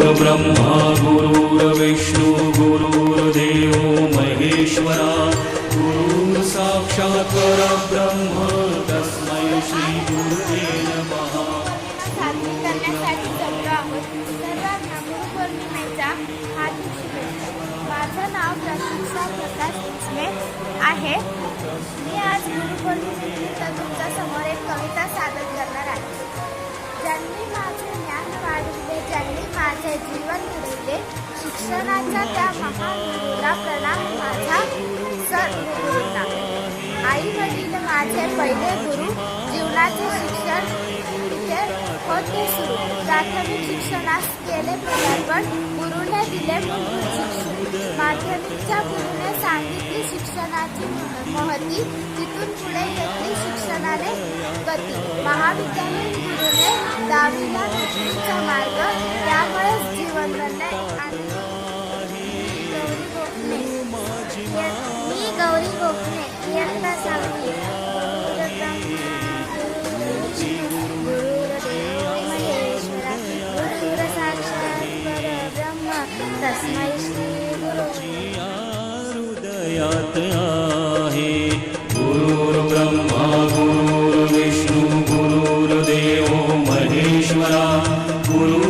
गुरुर्ब्रह्मा गुरुर्विष्णू गुरुर्देव महेश्वरा। गुरुर् साक्षात् परब्रह्म तस्मै श्री गुरुवे नमः। माझं नाव प्रकाश आहे. मी आज गुरुपौर्णिमेनिमित्त माझे जीवन घडविले शिक्षणाचा त्या महागुरुला प्रणाम माझा सर गुरुंना आई वडील माझे पहिले गुरु जीवनाचे शिक्षण तिथे होते सुरू. प्राथमिक शिक्षणास केले पण गुरुने दिले मूलभूत शिक्षण. माध्यमिकच्या गुरुने सांगितली शिक्षणाची महती तिथून पुढे घेतली शिक्षणाने गती. महाविद्यालयीन गुरुने दहावीला मार्ग गुरुयात्रा हि गुरु माझा गुरु से गुरुया हृदयात्रा हेष्णुया हृदयात्रा हे गुरु ब्रह्मा गुरु विष्णु गुरुर्देवो महेश्वरा गुरु